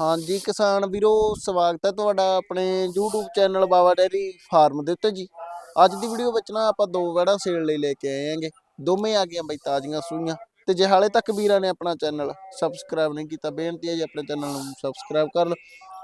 ਹਾਂਜੀ ਕਿਸਾਨ ਵੀਰੋ, ਸਵਾਗਤ ਹੈ ਤੁਹਾਡਾ ਆਪਣੇ YouTube channel Bawa dairy farm ਦੇ ਉੱਤੇ ਜੀ। ਅੱਜ ਦੀ ਵੀਡੀਓ ਵਿੱਚ ਨਾ ਆਪਾਂ ਦੋ ਵੜਾ ਸੇਲ ਲਈ ਲੈ ਕੇ ਆਏ ਆਂਗੇ ਦੋਵੇਂ ਆ ਗਈਆਂ ਬਈ ਤਾਜ਼ੀਆਂ ਸੂਈਆਂ। ਤੇ ਜੇ ਹਾਲੇ ਤੱਕ ਵੀਰਾਂ ਨੇ ਆਪਣਾ ਚੈਨਲ ਸਬਸਕ੍ਰਾਈਬ ਨਹੀਂ ਕੀਤਾ ਬੇਨਤੀ ਹੈ ਜੀ ਆਪਣੇ ਚੈਨਲ ਨੂੰ ਸਬਸਕ੍ਰਾਈਬ ਕਰ ਲਓ।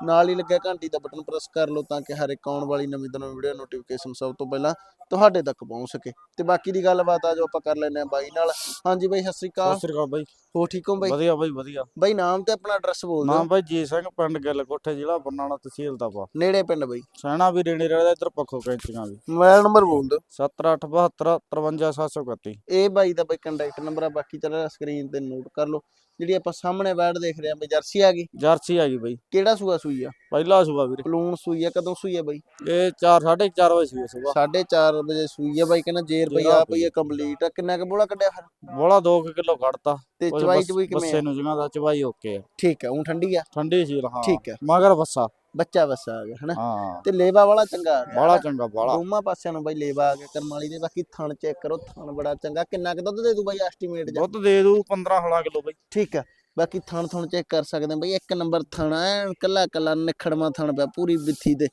ਨਾਲ ਹੀ ਲੱਗਿਆ ਘੰਟੀ ਦਾ ਬਟਨ ਪ੍ਰੈਸ ਕਰ ਲਓ ਤਾਂ ਕਿ ਹਰ ਇੱਕ ਆਉਣ ਵਾਲੀ ਨਵੀਂ ਤੋਂ ਨਵੀਂ ਵੀਡੀਓ ਨੋਟੀਫਿਕੇਸ਼ਨ ਸਭ ਤੋਂ ਪਹਿਲਾਂ ਤੁਹਾਡੇ ਤੱਕ ਪਹੁੰਚ ਸਕੇ। ਤੇ ਬਾਕੀ ਦੀ ਗੱਲਬਾਤ ਆ ਜੋ ਆਪਾਂ ਕਰ ਲੈਂਦੇ ਆ ਬਾਈ ਨਾਲ। ਹਾਂਜੀ ਬਾਈ ਸਤਿ ਸ੍ਰੀ ਅਕਾਲ। ਸਤਿ ਸ੍ਰੀ ਅਕਾਲ ਬਾਈ। ਹੋ ਠੀਕ ਹੋ ਬਾਈ? ਵਧੀਆ ਬਾਈ ਵਧੀਆ। ਬਾਈ ਨਾਮ ਤੇ ਆਪਣਾ ਐਡਰੈਸ ਬੋਲ ਦਿਓ। ਨਾਮ ਬਾਈ ਜੀ ਸਿੰਘ ਪਿੰਡ ਗਿੱਲ ਕੋਠੇ ਜ਼ਿਲ੍ਹਾ ਬਰਨਾਲਾ ਤਹਿਸੀਲ ਦਾ ਪਾ ਨੇੜੇ ਪਿੰਡ ਬਾਈ। ਸੈਣਾ ਵੀ ਰੇਣੇ ਰਹਿਦਾ ਇੱਧਰ ਪੱਖੋ ਕੈਂਚੀਆਂ ਵੀ। ਮੋਬਾਈਲ ਨੰਬਰ ਬੋਲ ਦਿਓ। 7872 53731 ਇਹ ਬਾਈ ਦਾ ਬਾਈ ਕੰਟੈਕਟ ਨੰਬਰ ਆ ਬਾਕੀ ਚੱਲ ਸਕਰੀਨ ਤੇ ਨੋਟ ਕਰ ਲਓ। ਜਿਹੜੀ ਆਪਾਂ ਸਾਹਮਣੇ ਬੈਡ ਦੇਖ ਰਹੇ ਆ ਬਈ ਜਰਸੀ ਆ ਗਈ। ਜਰਸੀ ਆ ਗਈ ਬਾਈ। ਕਿਹੜਾ ਸੂਆ ਸੂਈ ਆ? ਪਹਿਲਾ ਸੁਬਾ ਵੀਰੇ। ਪਲੂਣ ਸੂਈ ਆ ਕਦੋਂ ਸੂਈ ਆ ਬਾਈ? ਇਹ 4 4:30 ਵਜੇ ਸੀ ਸੁਬਾ 4:30 ਵਜੇ ਸੂਈ ਆ ਬਾਈ ਕਹਿੰਦਾ ਜੇਰ ਬਈ ਆ ਆ ਪਈ ਆ ਕੰਪਲੀਟ ਆ। ਕਿੰਨਾ ਕੁ ਬੋਲਾ ਕੱਢਿਆ ਫਿਰ? ਬੋਲਾ 2 ਕਿਲੋ ਕੱਢਤਾ। ਤੇ ਚਵਾਈ ਚਵਈ ਕਿਵੇਂ ਬੱਸੇ ਆ ਨੂੰ ਜਿਹਾਂ ਦਾ ਚਵਾਈ ਓਕੇ ਆ। ਠੀਕ ਆ ਉਹ ਠੰਡੀ ਆ? ਠੰਡੀ ਸੀ ਹਾਂ। ਠੀਕ ਹੈ। ਮਗਰ ਬੱਸਾ। ਬੱਚਾ ਬੱਸਾ ਆ ਗਿਆ ਹਨਾ? ਹਾਂ। ਤੇ ਲੇਵਾ ਵਾਲਾ ਚੰਗਾ ਆ ਗਿਆ ਬਾਲਾ ਚੰਗਾ ਬਾਲਾ ਦੋਵਾਂ ਪਾਸਿਆਂ ਨੂੰ ਬਾਈ ਲੇਵਾ ਆ ਗਿਆ ਕਰਮ ਵਾਲੀ ਦੇ ਬਾਕੀ ਥਣ ਚੈੱਕ ਕਰੋ ਥਣ ਬੜਾ ਚੰਗਾ। ਕਿੰਨਾ ਕੁ ਦੁੱਧ ਦੇ ਦੂ ਬਾਈ ਐਸਟੀਮੇਟ ਜਾ ਦੁੱਧ ਦੇ ਦੂ 15 16 ਕਿਲੋ ਬਾਈ। ਠੀਕ ਆ ਬਾਕੀ ਥਣ ਥਣ ਚੈੱਕ ਕਰ ਸਕਦੇ ਆ ਬਈ। ਇੱਕ ਨੰਬਰ ਥਣ ਐ ਕੱਲਾ ਕੱਲਾ ਨਿਖੜਵਾ ਥਣ ਪਿਆ ਪੂਰੀ ਬਿੱਥੀ ਤੇ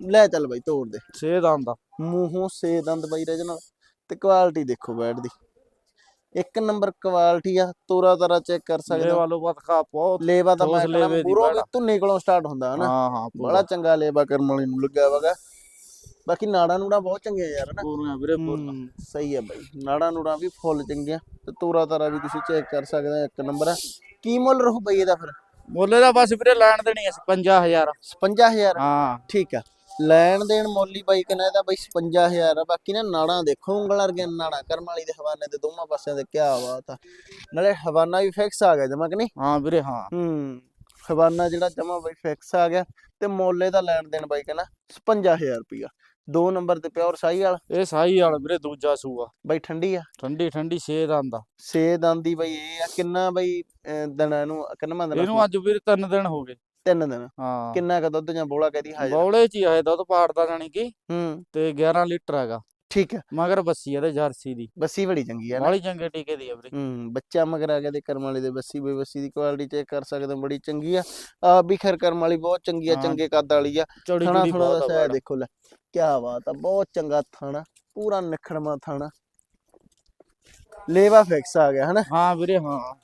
ਲੈ ਚੱਲ ਬਾਈ ਤੋੜ ਦੇ। ਸੇ ਦਾ ਮੂੰਹੋਂ ਸੇ ਦੰਦ ਬਾਈ ਰਜ ਨਾਲ। ਤੇ ਕੁਆਲਿਟੀ ਦੇਖੋ ਬੈਡ ਦੀ। ਇੱਕ ਨੰਬਰ ਕੁਆਲਿਟੀ ਆ ਤੋਰਾ ਤਾਰਾ ਚੈੱਕ ਕਰ ਸਕਦੇ। ਹੋ ਵਾਲੋ ਬਤਖਾ ਬਹੁਤ ਲੇਵਾ ਤਾਂ ਮੈਂ ਕਹਿੰਦਾ ਲੇਵੇ ਦੀ ਪੂਰਾ ਆ। ਧੁੰਨੇ ਕੋਲੋਂ ਸਟਾਰਟ ਹੁੰਦਾ ਹਨਾ? ਹਾਂ ਹਾਂ ਬੜਾ ਚੰਗਾ ਲੇਵਾ ਕਰਨ ਵਾਲੀ ਨੂੰ ਲੱਗਾ ਵਗਾ ਬਾਕੀ ਨਾੜਾ ਨੂੜਾ ਬਹੁਤ ਚੰਗੇ ਆ ਯਾਰ ਹਨਾ? ਪੂਰੀਆਂ ਵੀਰੇ ਪੂਰੀਆਂ। ਹੂੰ, ਸਹੀ ਆ ਬਾਈ। ਨਾੜਾ ਨੂੜਾ ਵੀ ਫੁੱਲ ਚੰਗੀਆਂ। ਤੇ ਤੋਰਾ ਤਾਰਾ ਵੀ ਤੁਸੀਂ ਚੈੱਕ ਕਰ ਸਕਦੇ ਆ ਇੱਕ ਨੰਬਰ ਆ। ਕੀ ਮੁੱਲ ਰਹੂ ਬਈ ਇਹਦਾ ਫਿਰ? ਮੁੱਲ ਦਾ ਬਸ ਵੀਰੇ ਲੈਣ ਦੇਣੀ ਆ 55000 55000 ਹਾਂ। ਠੀਕ ਆ। ਲੈਣ ਦੇਣ ਮੋਲੀ ਬਾਈ ਕਹਿੰਦਾ ਇਹਦਾ ਬਾਈ 55000 ਆ ਬਾਕੀ ਨਾ ਨਾੜਾਂ ਦੇਖੋ ਉਂਗਲ ਵਰਗੀਆਂ ਨਾੜਾਂ ਕਰਮ ਵਾਲੀ ਦੇ ਹਵਾਨੇ ਤੇ ਦੋਵਾਂ ਪਾਸਿਆਂ ਤੇ ਕਿਆ ਬਾਤ ਆ। ਨਾਲੇ ਹਵਾਨਾ ਵੀ ਫਿਕਸ ਆ ਗਿਆ ਜਮਾ ਕਿ ਨਹੀਂ? ਹਾਂ ਵੀਰੇ ਹਾਂ। ਹੂੰ ਹਵਾਨਾ ਜਿਹੜਾ ਜਮਾ ਬਾਈ ਫਿਕਸ ਆ ਗਿਆ ਤੇ ਮੋਲੇ ਦਾ ਲੈਣ ਦੇਣ ਬਾਈ ਕਹਿੰਦਾ 55000 ਰੁਪਿਆ ਦੋ ਨੰਬਰ ਤੇ ਪਿਓਰ ਸਾਈ ਵਾਲਾ। ਇਹ ਸਾਈ ਵਾਲਾ ਵੀਰੇ ਦੂਜਾ ਸੂਆ। ਬਾਈ ਠੰਡੀ ਆ। ਠੰਡੀ ਠੰਡੀ ਛੇ ਆਂਦਾ ਸੇ ਦੰਦੀ ਬਾਈ ਇਹ ਆ ਕਿੰਨਾ ਬਾਈ ਦਿਨਾਂ ਨੂੰ ਕਿੰਨਾ ਦਿਨਾਂ ਇਹਨੂੰ ਅੱਜ ਵੀਰੇ ਤਿੰਨ ਦਿਨ ਹੋ ਗਏ। ਤਿੰਨ ਦਿਨ। ਹਾਂ। ਕਿੰਨਾ ਕ ਦੁੱਧ ਜਾਂ ਬੋਲਾ ਕਹਦੀ ਹਾਜ਼ਰ। ਬੌਲੇ ਚ ਹੀ ਆਏ ਦੁੱਧ ਪਾੜਦਾ ਜਾਣੀ ਕਿ ਹੂੰ। ਤੇ 11 ਲੀਟਰ ਹੈਗਾ। ਠੀਕ ਹੈ। ਮਗਰ ਬੱਸੀ ਇਹਦੇ ਜਰਸੀ ਦੀ। ਬੱਸੀ ਬੜੀ ਚੰਗੀ ਆ ਨਾ। ਬਾਲੀ ਚੰਗੇ ਟੀਕੇ ਦੀ ਆ ਵੀਰੇ। ਹੂੰ ਬੱਚਾ ਮਗਰ ਆ ਗਿਆ ਤੇ ਕਰਮ ਵਾਲੀ ਦੇ ਬੱਸੀ ਬਈ ਬੱਸੀ ਦੀ ਕੁਆਲਿਟੀ ਚੈੱਕ ਕਰ ਸਕਦੇ ਹੋ ਬੜੀ ਚੰਗੀ ਆ। ਆ ਵੀ ਖੈਰ ਕਰਮ ਵਾਲੀ ਬਹੁਤ ਚੰਗੀ ਆ ਹਾਂ। ਚੰਗੇ ਕੱਦ ਵਾਲੀ ਆ। ਚੌੜੀ ਥਣਾ ਚੌੜੀ ਥਣਾ ਬਹੁਤ ਆ। ਦੇਖੋ ਲੈ ਕੀ ਬਾਤ ਆ ਬਹੁਤ ਚੰਗਾ ਥਾਣਾ ਪੂਰਾ ਨਿਖੜਮਾ ਥਾਣਾ। ਲੇਵਾ ਫਿਕਸ ਆ ਗਿਆ ਹਨਾ? ਹਾਂ ਵੀਰੇ ਹਾਂ।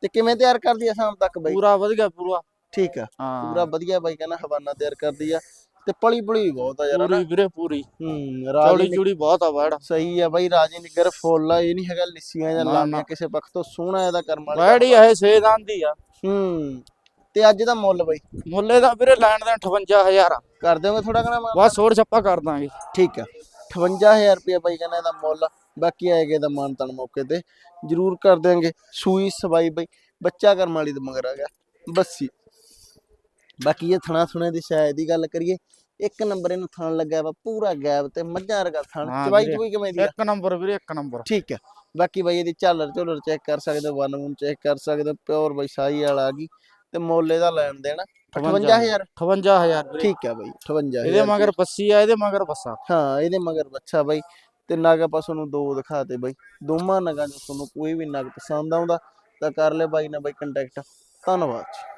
ਤੇ ਕਿਵੇਂ ਤਿਆਰ ਕਰਦੀ ਆ ਸ਼ਾਮ ਤੱਕ ਬਈ? ਪੂਰਾ ਵਧੀਆ ਪੂਰਾ। ਠੀਕ ਆ। ਹਾਂ। ਪੂਰਾ ਵਧੀਆ ਬਾਈ ਕਹਿੰਦਾ ਹਵਾਨਾ ਤਿਆਰ ਕਰਦੀ ਆ। ਤੇ ਪਲੀ ਪਲੀ ਬਹੁਤ ਆ ਯਾਰ। ਹਨਾ ਪੂਰੀ ਵੀਰੇ ਪੂਰੀ। ਹੂੰ ਚੌੜੀ ਰਾਜੀ ਚੂੜੀ ਬਹੁਤ ਆ ਬੈੜ ਸਹੀ ਆ ਬਾਈ ਰਾਜੀ ਨਿਗਰ ਫੁੱਲ ਆ ਇਹ ਨਹੀਂ ਹੈਗਾ ਲਿੱਸੀਆਂ ਜਾਂ ਨਾ, ਲਾਮੀਆਂ ਨਾ। ਕਿਸੇ ਪੱਖ ਤੋਂ ਸੋਹਣਾ ਇਹਦਾ ਕਰਮ ਵਾਲਾ ਬੈੜ ਹੀ ਇਹ ਛੇ ਦੰਦ ਹੀ ਆ। ਹੂੰ ਤੇ ਅੱਜ ਦਾ ਮੁੱਲ ਬਾਈ? ਮੁੱਲੇ ਦਾ ਵੀਰੇ ਲੈਣ ਦੇਣ 58000 ਆ ਕਰ ਦਿਓਗੇ ਥੋੜਾ ਕਣਾ ਬਸ ਹੋਰ ਛੱਪਾ ਕਰ ਦਾਂਗੇ। ਠੀਕ ਆ। 58000 ਰੁਪਏ ਬਾਈ ਕਹਿੰਦਾ ਇਹਦਾ ਮੁੱਲ ਬਾਕੀ ਆਏਗੇ ਦਾ ਮਾਨਤਨ ਮੌਕੇ ਤੇ। ਜ਼ਰੂਰ ਕਰ ਦਿਆਂਗੇ। ਸੂਈ ਸਵਾਈ ਬਾਈ। ਬੱਚਾ ਕਰਮ ਵਾਲੀ ਦੇ ਮਗਰ ਆ ਗਿਆ। ਬੱਸੀ। ਬਾਕੀ ਇਹ ਥਣਾ ਥੁਣੇ ਦੀ ਸ਼ਾਇਦ ਦੀ ਗੱਲ ਕਰੀਏ ਇੱਕ ਨੰਬਰ ਇਹਨੂੰ ਥਣ ਲੱਗਿਆ ਵਾ ਪੂਰਾ ਗੈਪ ਤੇ ਮੱਝਾਂ ਵਰਗਾ ਥਣ ਹਾਂ ਚਵਾਈ ਵੀਰੇ। ਕਿਵੇਂ ਦੀ ਆ? ਇੱਕ ਨੰਬਰ ਵੀਰੇ ਇੱਕ ਨੰਬਰ। ਠੀਕ ਹੈ ਬਾਕੀ ਬਾਈ ਇਹਦੀ ਝਾਲਰ ਝੋਲਰ ਚੈੱਕ ਕਰ ਸਕਦੇ ਹੋ ਵਨ ਵੂਨ ਚੈੱਕ ਕਰ ਸਕਦੇ ਹੋ ਪਿਓਰ ਬਾਈ ਸਾਈ ਵਾਲਾ ਆ ਗਈ ਤੇ ਮੁੱਲ ਇਹਦਾ ਲੈਣ ਦੇਣਾ 58000 58000 ਵੀਰੇ। ਠੀਕ ਹੈ ਬਾਈ 58000 ਇਹਦੇ ਮਗਰ ਬੱਸੀ ਆ ਇਹਦੇ ਮਗਰ ਬੱਸਾ। ਹਾਂ ਇਹਦੇ ਮਗਰ ਬੱਚਾ ਬਾਈ ਤੇ ਨਗ ਆਪਾਂ ਤੁਹਾਨੂੰ ਦੋ ਦਿਖਾਤੇ ਬਾਈ। ਦੋਵਾਂ ਨਗਾਂ ਚੋਂ ਤੁਹਾਨੂੰ ਕੋਈ ਵੀ ਨਗ ਪਸੰਦ ਆਉਂਦਾ ਤਾਂ ਕਰ ਲੈ ਬਾਈ ਨਾਲ ਬਾਈ ਕੰਟੈਕਟ ਧੰਨਵਾਦ ਜੀ।